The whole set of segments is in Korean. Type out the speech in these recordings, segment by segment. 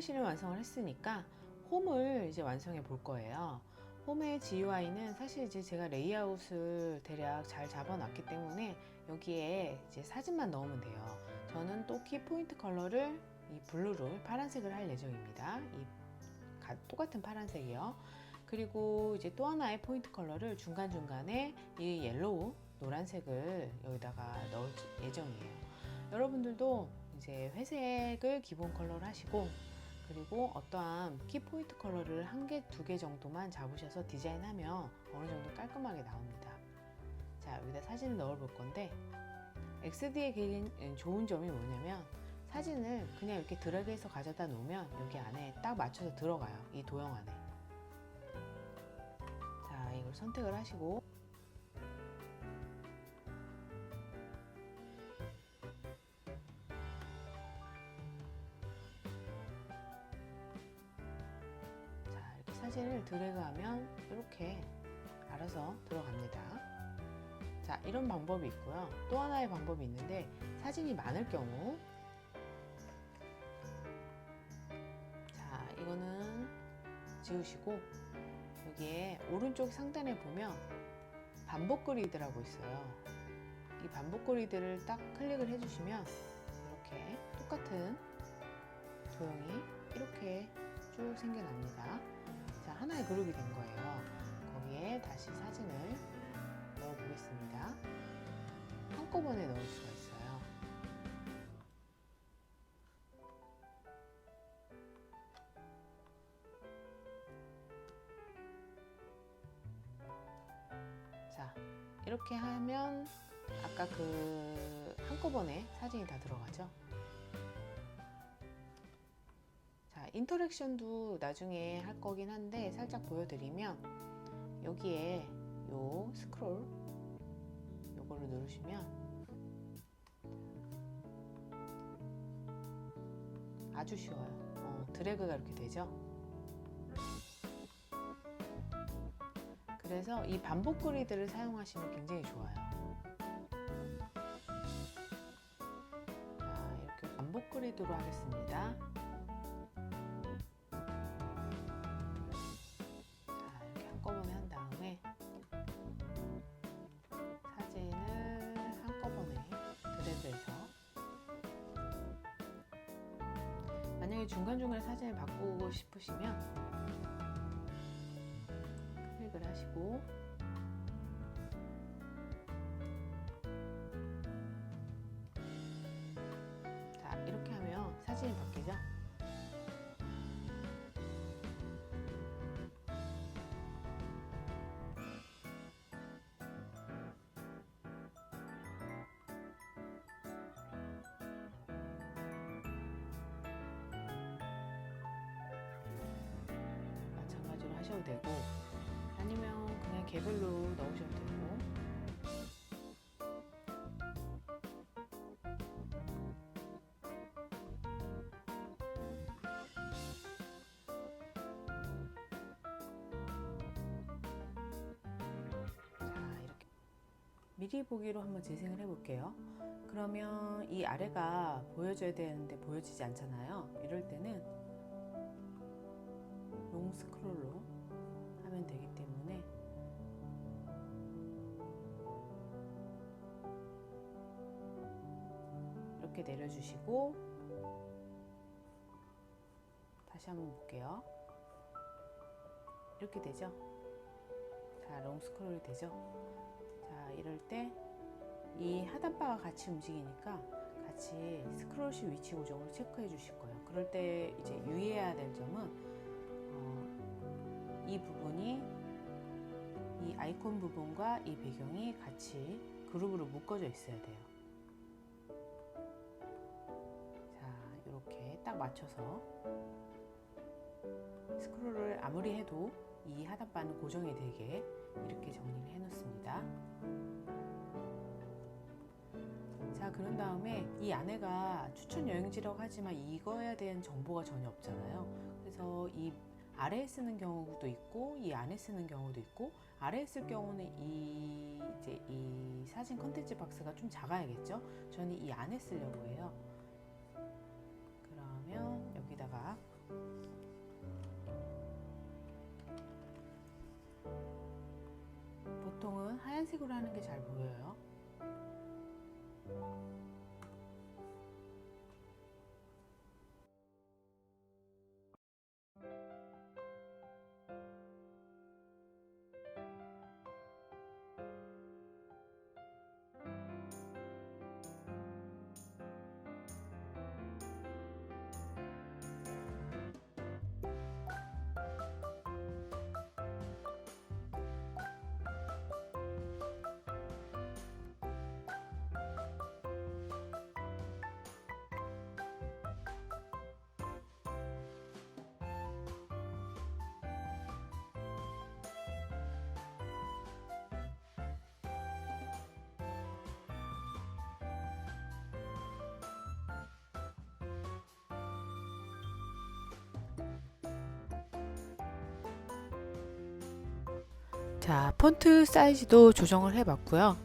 스플래시를 완성을 했으니까 홈을 이제 완성해 볼 거예요. 홈의 GUI는 사실 이제 제가 레이아웃을 대략 잘 잡아놨기 때문에 여기에 이제 사진만 넣으면 돼요. 저는 또 키 포인트 컬러를 이 블루를 파란색을 할 예정입니다. 이 가- 똑같은 파란색이요. 그리고 이제 또 하나의 포인트 컬러를 중간중간에 이 옐로우 노란색을 여기다가 넣을 예정이에요. 여러분들도 이제 회색을 기본 컬러로 하시고 그리고 어떠한 키 포인트 컬러를 한 개, 두 개 정도만 잡으셔서 디자인하면 어느 정도 깔끔하게 나옵니다. 자, 여기다 사진을 넣어 볼 건데 XD의 개인 좋은 점이 뭐냐면 사진을 그냥 이렇게 드래그해서 가져다 놓으면 여기 안에 딱 맞춰서 들어가요. 이 도형 안에. 자, 이걸 선택을 하시고 이런 방법이 있고요. 또 하나의 방법이 있는데 사진이 많을 경우 자, 이거는 지우시고 여기에 오른쪽 상단에 보면 반복 그리드라고 있어요. 이 반복 그리드를 딱 클릭을 해주시면 이렇게 똑같은 도형이 이렇게 쭉 생겨납니다. 자, 하나의 그룹이 된 거예요. 거기에 다시 사진을 넣어 보겠습니다. 한꺼번에 넣을 수가 있어요. 자, 이렇게 하면 아까 그 한꺼번에 사진이 다 들어가죠. 자, 인터랙션도 나중에 할 거긴 한데 살짝 보여드리면 여기에 요 스크롤 요거를 누르시면 아주 쉬워요. 어, 드래그가 이렇게 되죠. 그래서 이 반복 그리드를 사용하시면 굉장히 좋아요. 자, 이렇게 반복 그리드로 하겠습니다. 중간중간에 사진을 바꾸고 싶으시면 하셔도 되고 아니면 그냥 개별로 넣으셔도 되고. 자 이렇게 미리 보기로 한번 재생을 해 볼게요. 그러면 이 아래가 보여줘야 되는데 보여지지 않잖아요. 이럴 때는 롱 스크롤로 이렇게 내려주시고 다시 한번 볼게요. 이렇게 되죠? 자, 롱 스크롤이 되죠? 자, 이럴 때 이 하단바가 같이 움직이니까 같이 스크롤 시 위치 고정으로 체크해 주실 거예요. 그럴 때 이제 유의해야 될 점은 어, 이 부분이 이 아이콘 부분과 이 배경이 같이 그룹으로 묶어져 있어야 돼요. 맞춰서 스크롤을 아무리 해도 이 하단바는 고정이 되게 이렇게 정리를 해 놓습니다. 자, 그런 다음에 이 안에가 추천 여행지라고 하지만 이거에 대한 정보가 전혀 없잖아요. 그래서 이 아래에 쓰는 경우도 있고 이 안에 쓰는 경우도 있고 아래에 쓸 경우는 이 이제 이 사진 컨텐츠 박스가 좀 작아야겠죠. 저는 이 안에 쓰려고 해요. 자, 폰트 사이즈도 조정을 해봤고요.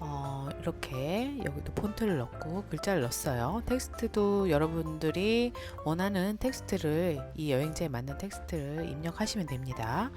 어, 이렇게 여기도 폰트를 넣고 글자를 넣었어요. 텍스트도 여러분들이 원하는 텍스트를 이 여행지에 맞는 텍스트를 입력하시면 됩니다.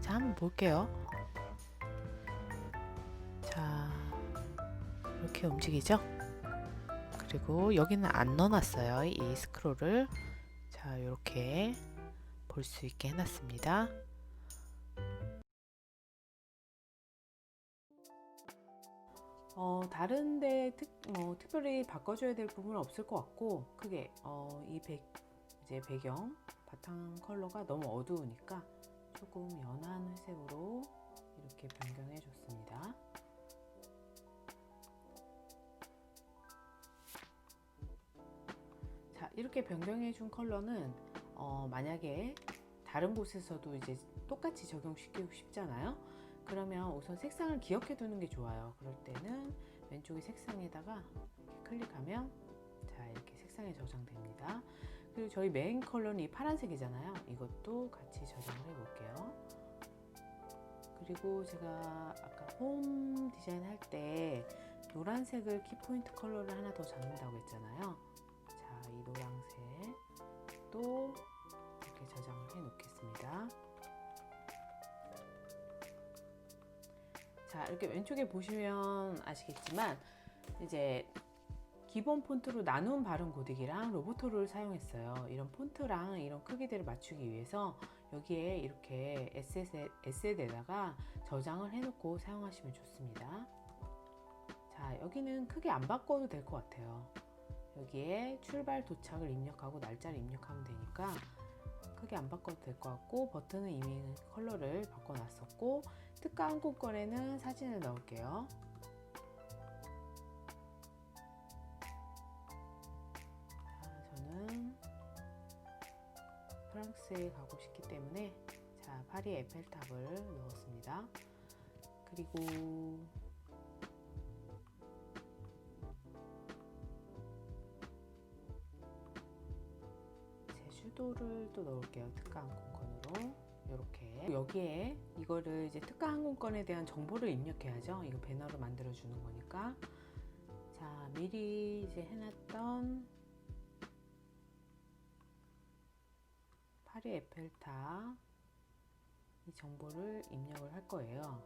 자, 한번 볼게요. 자, 이렇게 움직이죠? 그리고 여기는 안 넣어놨어요. 이 스크롤을. 자, 이렇게 볼 수 있게 해놨습니다. 어, 다른데 특, 뭐, 특별히 바꿔줘야 될 부분은 없을 것 같고, 크게, 어, 이 백, 이제 배경, 바탕 컬러가 너무 어두우니까 조금 연한 회색으로 이렇게 변경해 줬습니다. 자, 이렇게 변경해 준 컬러는, 어, 만약에 다른 곳에서도 이제 똑같이 적용시키고 싶잖아요. 그러면 우선 색상을 기억해 두는 게 좋아요. 그럴 때는 왼쪽에 색상에다가 클릭하면 자 이렇게 색상에 저장됩니다. 그리고 저희 메인 컬러는 이 파란색이잖아요. 이것도 같이 저장을 해 볼게요. 그리고 제가 아까 홈 디자인 할 때 노란색을 키포인트 컬러를 하나 더 잡는다고 했잖아요. 자, 이 노란색도 이렇게 저장을 해 놓겠습니다. 자 이렇게 왼쪽에 보시면 아시겠지만 이제 기본 폰트로 나눈 발음 고데기랑 로보토를 사용했어요. 이런 폰트랑 이런 크기들을 맞추기 위해서 여기에 이렇게 에셋에다가 저장을 해놓고 사용하시면 좋습니다. 자 여기는 크게 안 바꿔도 될 것 같아요. 여기에 출발 도착을 입력하고 날짜를 입력하면 되니까 크게 안 바꿔도 될 것 같고 버튼은 이미 컬러를 바꿔놨었고 특가 항공권에는 사진을 넣을게요. 자, 저는 프랑스에 가고 싶기 때문에 자 파리 에펠탑을 넣었습니다. 그리고 제주도를 또 넣을게요. 특가 항공권으로. 이렇게 여기에 이거를 이제 특가 항공권에 대한 정보를 입력해야죠. 이거 배너를 만들어 주는 거니까. 자, 미리 이제 해놨던 파리 에펠탑 이 정보를 입력을 할 거예요.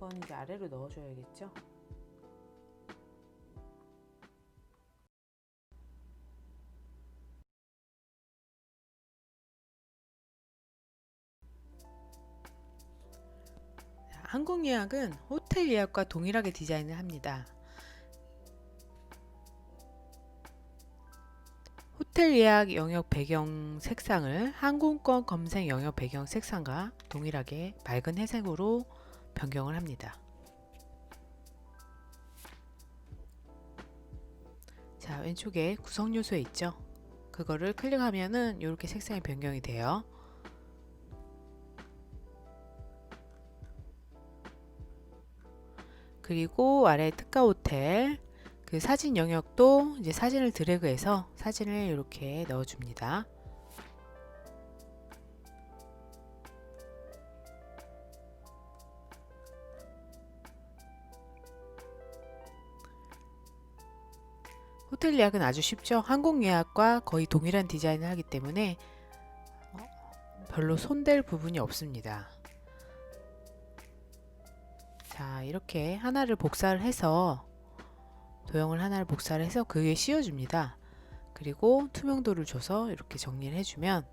이건 이제 아래로 넣어줘야겠죠? 항공 예약은 호텔 예약과 동일하게 디자인을 합니다. 호텔 예약 영역 배경 색상을 항공권 검색 영역 배경 색상과 동일하게 맑은 회색으로 변경을 합니다. 자, 왼쪽에 구성 요소에 있죠? 그거를 클릭하면은 이렇게 색상이 변경이 돼요. 그리고 아래 특가 호텔 그 사진 영역도 이제 사진을 드래그해서 사진을 이렇게 넣어줍니다. 호텔 예약은 아주 쉽죠. 항공 예약과 거의 동일한 디자인을 하기 때문에 어, 별로 손댈 부분이 없습니다. 자, 이렇게 하나를 복사를 해서 도형을 하나를 복사를 해서 그 위에 씌워줍니다. 그리고 투명도를 줘서 이렇게 정리를 해주면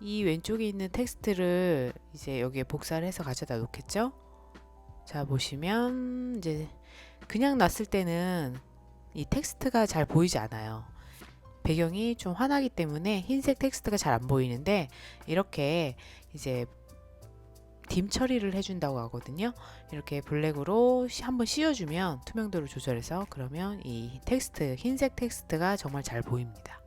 이 왼쪽에 있는 텍스트를 이제 여기에 복사를 해서 가져다 놓겠죠? 자, 보시면 이제 그냥 놨을 때는 이 텍스트가 잘 보이지 않아요. 배경이 좀 환하기 때문에 흰색 텍스트가 잘 안 보이는데 이렇게 이제 딤 처리를 해준다고 하거든요. 이렇게 블랙으로 시- 한번 씌워주면 투명도를 조절해서 그러면 이 텍스트 흰색 텍스트가 정말 잘 보입니다.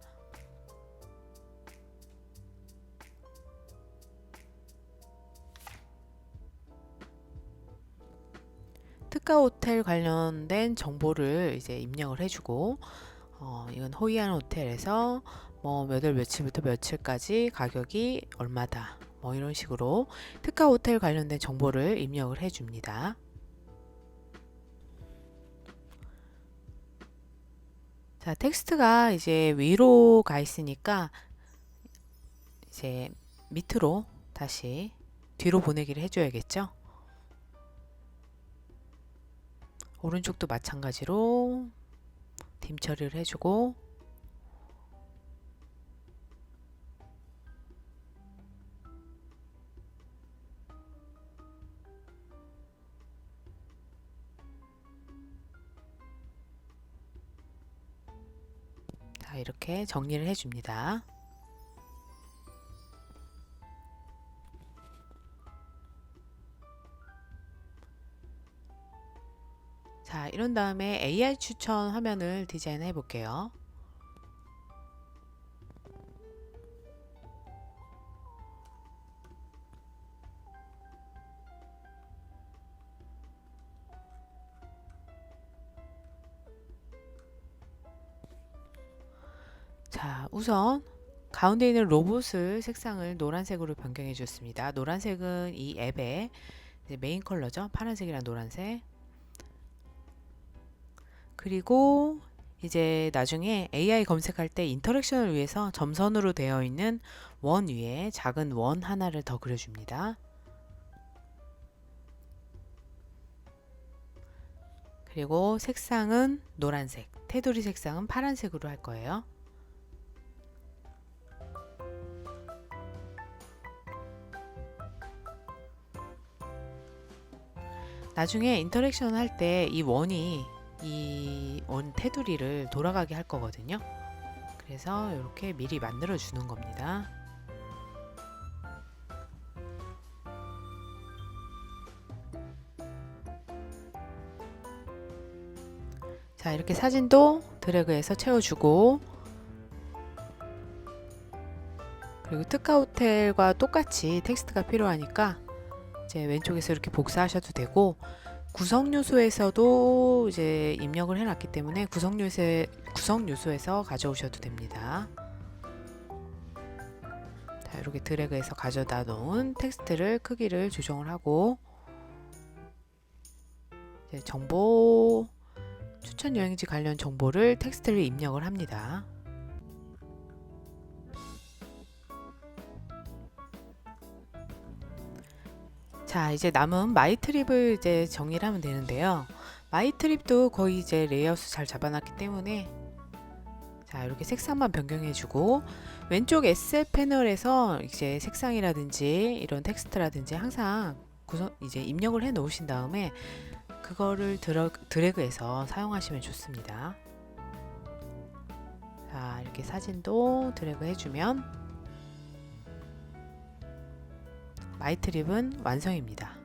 특가 호텔 관련된 정보를 이제 입력을 해주고 어, 이건 호이안 호텔에서 뭐 몇 월 며칠부터 며칠까지 가격이 얼마다 뭐 이런 식으로 특가 호텔 관련된 정보를 입력을 해줍니다. 자, 텍스트가 이제 위로 가 있으니까 이제 밑으로 다시 뒤로 보내기를 해줘야겠죠. 오른쪽도 마찬가지로 딤 처리를 해주고 자 이렇게 정리를 해줍니다. 자, 이런 다음에 AI 추천 화면을 디자인해 볼게요. 자, 우선 가운데 있는 로봇을 색상을 노란색으로 변경해 줬습니다. 노란색은 이 앱의 메인 컬러죠. 파란색이랑 노란색. 그리고 이제 나중에 AI 검색할 때 인터랙션을 위해서 점선으로 되어 있는 원 위에 작은 원 하나를 더 그려줍니다. 그리고 색상은 노란색, 테두리 색상은 파란색으로 할 거예요. 나중에 인터랙션 할 때 이 원이 이 원 테두리를 돌아가게 할 거거든요. 그래서 이렇게 미리 만들어 주는 겁니다. 자, 이렇게 사진도 드래그해서 채워주고 그리고 특가 호텔과 똑같이 텍스트가 필요하니까 이제 왼쪽에서 이렇게 복사하셔도 되고 구성 요소에서도 이제 입력을 해놨기 때문에 구성 요소 구성 요소에서 가져오셔도 됩니다. 자, 이렇게 드래그해서 가져다 놓은 텍스트를 크기를 조정을 하고 정보 추천 여행지 관련 정보를 텍스트를 입력을 합니다. 자, 이제 남은 마이 트립을 이제 정리를 하면 되는데요. 마이 트립도 거의 이제 레이아웃 잘 잡아놨기 때문에 자, 이렇게 색상만 변경해주고 왼쪽 SL 패널에서 이제 색상이라든지 이런 텍스트라든지 항상 구성 이제 입력을 해 놓으신 다음에 그거를 드러, 드래그해서 사용하시면 좋습니다. 자, 이렇게 사진도 드래그 해주면 마이트립은 완성입니다.